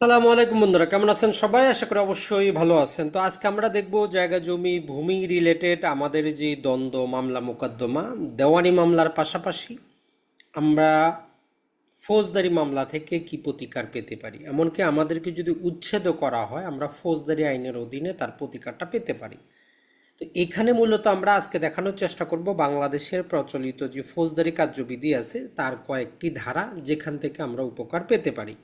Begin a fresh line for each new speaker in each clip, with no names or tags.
সালামু আলাইকুম বন্ধুরা, কেমন আছেন সবাই? আশা করি অবশ্যই ভালো আছেন। তো আজকে আমরা দেখব জায়গা জমি ভূমি রিলেটেড আমাদের যে দ্বন্দ্ব, মামলা, মোকদ্দমা, দেওয়ানি মামলার পাশাপাশি আমরা ফৌজদারি মামলা থেকে কি প্রতিকার পেতে পারি? এমনকি আমাদেরকে যদি উচ্ছেদ করা হয়, আমরা ফৌজদারি আইনের অধীনে তার প্রতিকারটা পেতে পারি। তো এখানে মূলত আমরা আজকে দেখানোর চেষ্টা করব বাংলাদেশের প্রচলিত যে ফৌজদারি কার্যবিধি আছে, তার কয়েকটি ধারা যেখান থেকে আমরা উপকার পেতে পারি।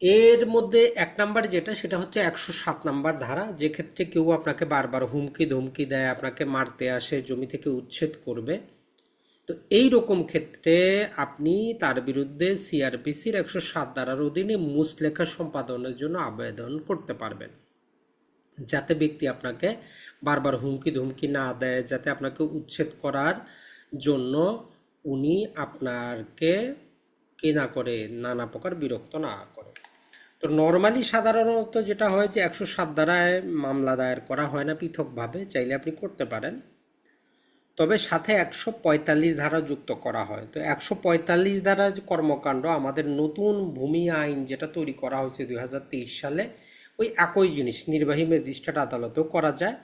এর মধ্যে এক নাম্বার যেটা, সেটা হচ্ছে একশো সাত নাম্বার ধারা। যে ক্ষেত্রে কেউ আপনাকে বারবার হুমকি ধমকি দেয়, আপনাকে মারতে আসে জমি থেকে উচ্ছেদ করবে, তো এই রকম ক্ষেত্রে আপনি তার বিরুদ্ধে সিআরপিসির একশো সাত ধারার অধীনে মুসলেখা সম্পাদনের জন্য আবেদন করতে পারবেন। যাতে ব্যক্তি আপনাকে বারবার হুমকি ধুমকি না দেয়, যাতে আপনাকে উচ্ছেদ করার জন্য উনি আপনাকে কে না করে, নানা প্রকার বিরক্ত না করে। তো নর্মালি সাধারণত যেটা হয় যে একশো সাত ধারায় মামলা দায়ের করা হয় না পৃথকভাবে, চাইলে আপনি করতে পারেন। তবে সাথে একশো পঁয়তাল্লিশ ধারা যুক্ত করা হয়। তো একশো পঁয়তাল্লিশ ধারা যে কর্মকাণ্ড, আমাদের নতুন ভূমি আইন যেটা তৈরি করা হয়েছে দুই হাজার তেইশ সালে, ওই একই জিনিস, নির্বাহী ম্যাজিস্ট্রেট আদালতেও করা যায়।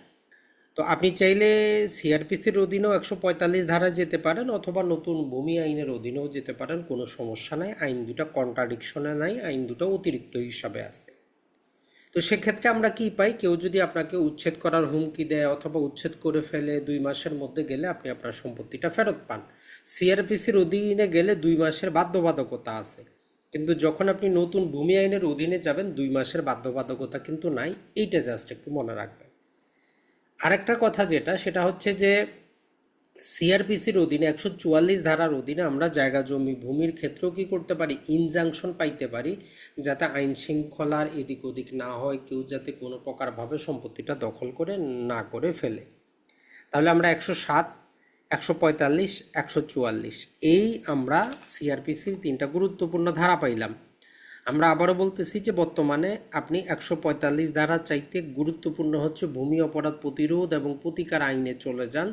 তো আপনি চাইলে সিআরপিসির অধীনেও একশো পঁয়তাল্লিশ ধারায় যেতে পারেন অথবা নতুন ভূমি আইনের অধীনেও যেতে পারেন, কোনো সমস্যা নাই। আইন দুটা কন্ট্রাডিকশনে নাই, আইন দুটো অতিরিক্ত হিসাবে আছে। তো সেক্ষেত্রে আমরা কি পাই? কেউ যদি আপনাকে উচ্ছেদ করার হুমকি দেয় অথবা উচ্ছেদ করে ফেলে দুই মাসের মধ্যে গেলে আপনি আপনার সম্পত্তিটা ফেরত পান। সিআরপিসির অধীনে গেলে দুই মাসের বাধ্যবাধকতা আছে। কিন্তু যখন আপনি নতুন ভূমি আইনের অধীনে যাবেন, দুই মাসের বাধ্যবাধকতা কিন্তু নাই। এইটা জাস্ট একটু মনে রাখবেন। আরেকটা কথা যেটা, সেটা হচ্ছে যে সিআরপিসির অধীনে একশো চুয়াল্লিশ ধারার অধীনে আমরা জায়গা, জমি, ভূমির ক্ষেত্রেও কি করতে পারি? ইনজাংশন পাইতে পারি, যাতে আইন শৃঙ্খলার এদিক ওদিক না হয়, কেউ যাতে কোনো প্রকারভাবে সম্পত্তিটা দখল করে না করে ফেলে। তাহলে আমরা একশো সাত, একশো পঁয়তাল্লিশ, একশো চুয়াল্লিশ, এই আমরা সিআরপিসির তিনটা গুরুত্বপূর্ণ ধারা পাইলাম। আমরা আবারও বলতেছি যে বর্তমানে আপনি একশো পঁয়তাল্লিশ ধারা চাইতে গুরুত্বপূর্ণ হচ্ছে ভূমি অপরাধ প্রতিরোধ এবং প্রতিকার আইনে চলে যান।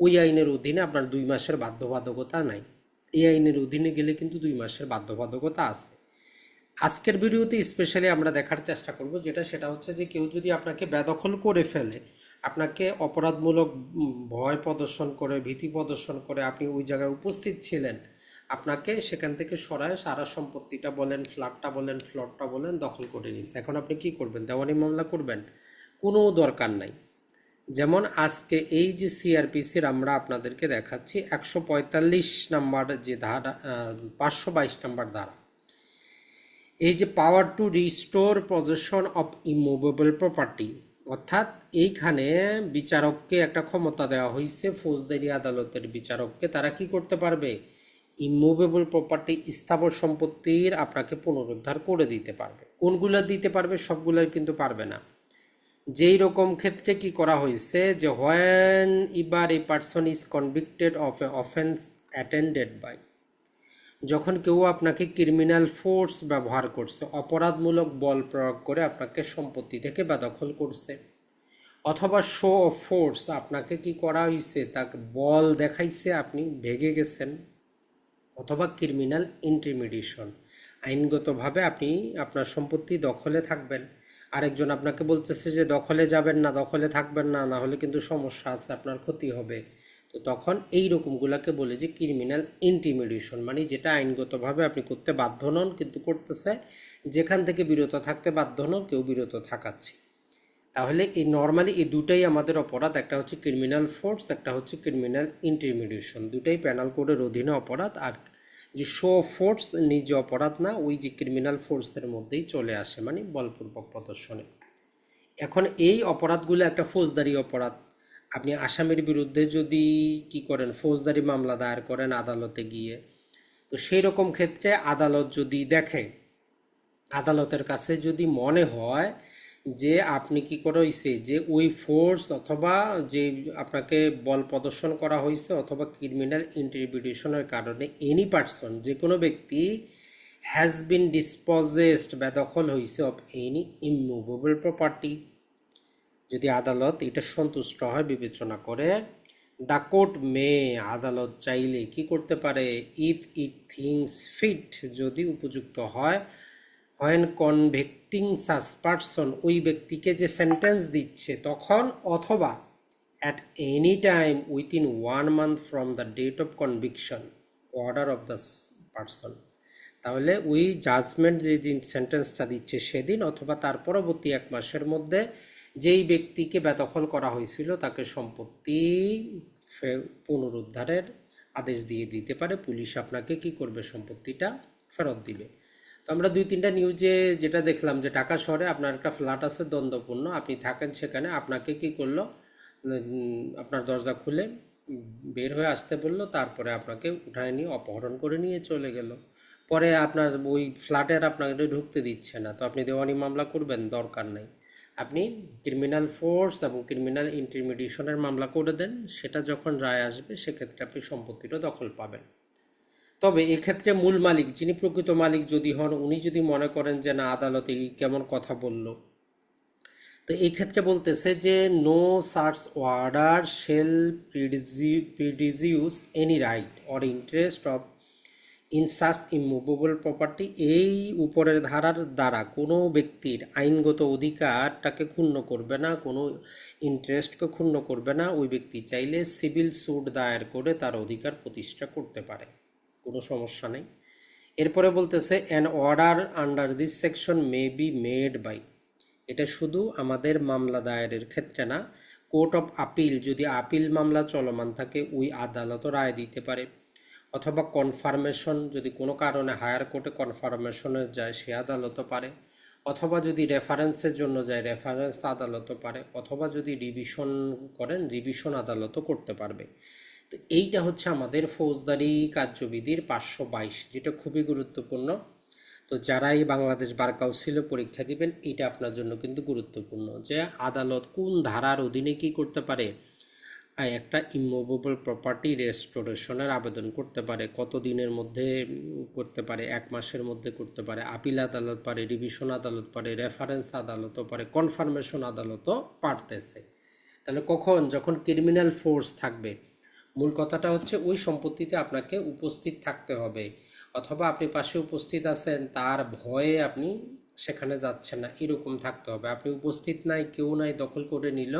ওই আইনের অধীনে আপনার দুই মাসের বাধ্যবাধকতা নাই। এই আইনের অধীনে গেলে কিন্তু দুই মাসের বাধ্যবাধকতা আছে। আজকের ভিডিওতে স্পেশালি আমরা দেখার চেষ্টা করব যেটা, সেটা হচ্ছে যে কেউ যদি আপনাকে বেদখল করে ফেলে, আপনাকে অপরাধমূলক ভয় প্রদর্শন করে, ভীতি প্রদর্শন করে, আপনি ওই জায়গায় উপস্থিত ছিলেন আপনাকে সেখান থেকে সরায় সারা সম্পত্তিটা বলেন ফ্ল্যাটটা বলেন ফ্লটটা বলেন দখল করে নিচ্ছে এখন আপনি কি করবেন? দেওয়ানি মামলা করবেন? কোনো দরকার নাই। যেমন আজকে এই যে সিআরপিসির আমরা আপনাদেরকে দেখাচ্ছি, একশো পঁয়তাল্লিশ নাম্বার যে ধারা পাঁচশো বাইশ নাম্বার ধারা। এই যে power to restore position of immovable property অর্থাৎ এইখানে বিচারককে একটা ক্ষমতা দেওয়া হয়েছে ফৌজদারি আদালতের বিচারককে। তারা কি করতে পারবে? ইমুভেবল প্রপার্টি স্থাবর সম্পত্তির আপনাকে পুনরুদ্ধার করে দিতে পারবে। কোনগুলো দিতে পারবে সবগুলোর কিন্তু পারবে না। যেই রকম ক্ষেত্রে কি করা হয়েছে, যে whenever a person is convicted of a offence attended by যখন কেউ আপনাকে ক্রিমিনাল ফোর্স ব্যবহার করছে, অপরাধমূলক বল প্রয়োগ করে আপনাকে সম্পত্তি থেকে বেদখল করছে, অথবা শো অফ ফোর্স আপনাকে কি করা হয়েছে, তাকে বল দেখাইছে, আপনি ভেগে গেছেন অথবা ক্রিমিনাল ইন্টিমিডিয়েশন আইনগতভাবে আপনি আপনার সম্পত্তি দখলে থাকবেন। আরেকজন আপনাকে বলতেছে যে দখলে যাবেন না, দখলে থাকবেন না না হলে কিন্তু সমস্যা আছে, আপনার ক্ষতি হবে। তো তখন এই রকমগুলোকে বলে যে ক্রিমিনাল ইন্টিমিডিয়েশন মানে যেটা আইনগতভাবে আপনি করতে বাধ্য নন, কিন্তু করতেছে, যেখান থেকে বিরত থাকতে বাধ্য নন, কেউ বিরত থাকাচ্ছে। তাহলে এই নর্মালি এই দুটাই আমাদের অপরাধ, একটা হচ্ছে ক্রিমিনাল ফোর্স একটা হচ্ছে ক্রিমিনাল ইন্টিমিডিয়েশন দুটাই প্যানাল কোডের অধীনে অপরাধ, আর যে শো ফোর্স নিজে অপরাধ না, ওই যে ক্রিমিনাল ফোর্সের মধ্যেই চলে আসে মানে বলপূর্বক প্রদর্শনে। এখন এই অপরাধগুলো একটা ফৌজদারি অপরাধ। আপনি আসামির বিরুদ্ধে যদি কি করেন, ফৌজদারি মামলা দায়ের করেন আদালতে গিয়ে, তো সেই রকম ক্ষেত্রে আদালত যদি দেখে, আদালতের কাছে যদি মনে হয় যে আপনি কি করা হয়েছে যে ওই ফোর্স অথবা যে আপনাকে বল প্রদর্শন করা হয়েছে অথবা ক্রিমিনাল ইন্টারভিউশনের কারণে এনি পার্সন যে কোনো ব্যক্তি হ্যাজ বিন ডিসপজেসড বা দখল হয়েছে অফ এনি ইমুভেবল প্রপার্টি যদি আদালত এটা সন্তুষ্ট হয়, বিবেচনা করে দ্য কোর্ট মে আদালত চাইলে কি করতে পারে? ইফ ইট থিংস ফিট যদি উপযুক্ত হয় হোয়েন কনভেক্টিং সাস পার্সন ওই ব্যক্তিকে যে সেন্টেন্স দিচ্ছে, তখন অথবা at any time within one month from the date of conviction order of the person তাহলে ওই জাজমেন্ট যে দিন সেন্টেন্সটা দিচ্ছে সেদিন অথবা তার পরবর্তী এক মাসের মধ্যে যেই ব্যক্তিকে বেদখল করা হয়েছিল, তাকে সম্পত্তি পুনরুদ্ধারের আদেশ দিয়ে দিতে পারে। পুলিশ আপনাকে কি করবে? সম্পত্তিটা ফেরত দিবে। তো আমরা দুই, তিনটা নিউজে যেটা দেখলাম যে ঢাকা শহরে আপনার একটা ফ্ল্যাট আছে দ্বন্দ্বপূর্ণ। আপনি থাকেন সেখানে, আপনাকে কি করল? আপনার দরজা খুলে বের হয়ে আসতে বলল, তারপরে আপনাকে উঠায় নিয়ে, অপহরণ করে নিয়ে চলে গেল। পরে আপনার ওই ফ্ল্যাটের আপনাকে ঢুকতে দিচ্ছে না। তো আপনি দেওয়ানি মামলা করবেন, দরকার নাই। আপনি ক্রিমিনাল ফোর্স এবং ক্রিমিনাল ইন্টারমিডিয়েশনের মামলা করে দেন, সেটা যখন রায় আসবে, সেক্ষেত্রে আপনি সম্পত্তিটা দখল পাবেন। তবে এক্ষেত্রে মূল মালিক, যিনি প্রকৃত মালিক যদি হন, উনি যদি মনে করেন যে না, আদালতে কেমন কথা বলল। তো এই ক্ষেত্রে বলতেছে যে no search order shall prejudice any right or interest of in search immovable property এই উপরের ধারার দ্বারা কোনো ব্যক্তির আইনগত অধিকারটাকে ক্ষুণ্ণ করবে না, কোনো ইন্টারেস্টকে ক্ষুণ্ণ করবে না। ওই ব্যক্তি চাইলে সিভিল স্যুট দায়ের করে তার অধিকার প্রতিষ্ঠা করতে পারে। কোনো সমস্যা নেই। এরপরে বলতেছে an order under this section may be made by এটা শুধু আমাদের মামলা দায়েরের ক্ষেত্রে না, কোর্ট অফ আপিল, যদি আপিল মামলা চলমান থাকে, ওই আদালতও রায় দিতে পারে। অথবা কনফার্মেশন, যদি কোনো কারণে হায়ার কোর্টে কনফার্মেশনে যায়, সে আদালতও পারে। অথবা যদি রেফারেন্সের জন্য যায়, রেফারেন্স আদালতও পারে। অথবা যদি রিভিশন করেন রিভিশন আদালতও করতে পারবে। তো এইটা হচ্ছে আমাদের ফৌজদারি কার্যবিধির পাঁচশো বাইশ, যেটা খুবই গুরুত্বপূর্ণ। তো যারাই বাংলাদেশ বার কাউন্সিলে পরীক্ষা দিবেন এটা আপনার জন্য কিন্তু গুরুত্বপূর্ণ যে আদালত কোন ধারার অধীনে কি করতে পারে একটা ইমুভেবল প্রপার্টি রেস্টোরেশনের আবেদন করতে পারে কত দিনের মধ্যে করতে পারে, এক মাসের মধ্যে করতে পারে, আপিল আদালত পারে রিভিশন আদালত পারে রেফারেন্স আদালতও পারে কনফার্মেশন আদালতও পারতেছে। তাহলে কখন? যখন ক্রিমিনাল ফোর্স থাকবে মূল কথাটা হচ্ছে ওই সম্পত্তিতে আপনাকে উপস্থিত থাকতে হবে। অথবা আপনি পাশে উপস্থিত আছেন, তার ভয়ে আপনি সেখানে যাচ্ছেন না, এরকম থাকতে হবে। আপনি উপস্থিত নাই, কেউ নাই, দখল করে নিল,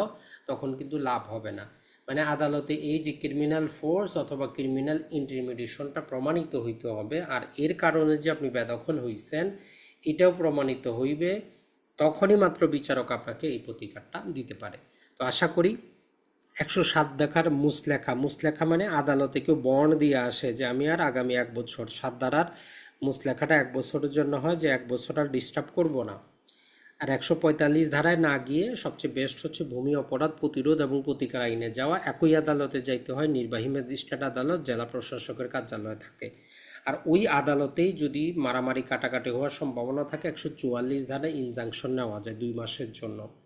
তখন কিন্তু লাভ হবে না। মানে আদালতে এই যে ক্রিমিনাল ফোর্স অথবা ক্রিমিনাল ইন্টারমিডিয়েশনটা প্রমাণিত হইতে হবে, আর এর কারণে যে আপনি বেদখল হইছেন, এটাও প্রমাণিত হইবে, তখনই মাত্র বিচারক আপনাকে এই প্রতিকারটা দিতে পারে। তো আশা করি একশো সাত দেখার মুসলেখা। মুসলেখা মানে আদালতে কেউ বর্ণ দিয়ে আসে যে আমি আর আগামী এক বছর। সাত দ্বারার মুসলেখাটা এক বছরের জন্য হয় যে এক বছর আর ডিস্টার্ব করব না। আর একশো পঁয়তাল্লিশ ধারায় না গিয়ে সবচেয়ে বেস্ট হচ্ছে ভূমি অপরাধ, প্রতিরোধ এবং প্রতিকার আইনে যাওয়া। একই আদালতে যাইতে হয়, নির্বাহী ম্যাজিস্ট্রেট আদালত, জেলা প্রশাসকের কার্যালয়ে থাকে। আর ওই আদালতেই যদি মারামারি, কাটাকাটি হওয়ার সম্ভাবনা থাকে, একশো চুয়াল্লিশ ধারায় ইনজাংশন নেওয়া যায় দুই মাসের জন্য।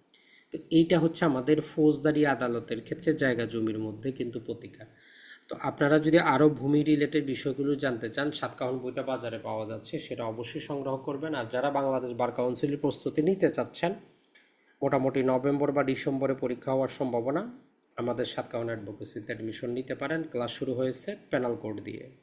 তো এইটা হচ্ছে আমাদের ফৌজদারি আদালতের ক্ষেত্রে জায়গা জমির মধ্যে কিন্তু প্রতিকার। তো আপনারা যদি আরও ভূমি রিলেটেড বিষয়গুলো জানতে চান, সাতকাহন বইটা বাজারে পাওয়া যাচ্ছে, সেটা অবশ্যই সংগ্রহ করবেন। আর যারা বাংলাদেশ বার কাউন্সিলের প্রস্তুতি নিতে চাচ্ছেন, মোটামুটি নভেম্বর বা ডিসেম্বরে পরীক্ষা হওয়ার সম্ভাবনা, আমাদের সাতকাহন অ্যাডভোকেসিতে অ্যাডমিশন নিতে পারেন। ক্লাস শুরু হয়েছে প্যানাল কোড দিয়ে।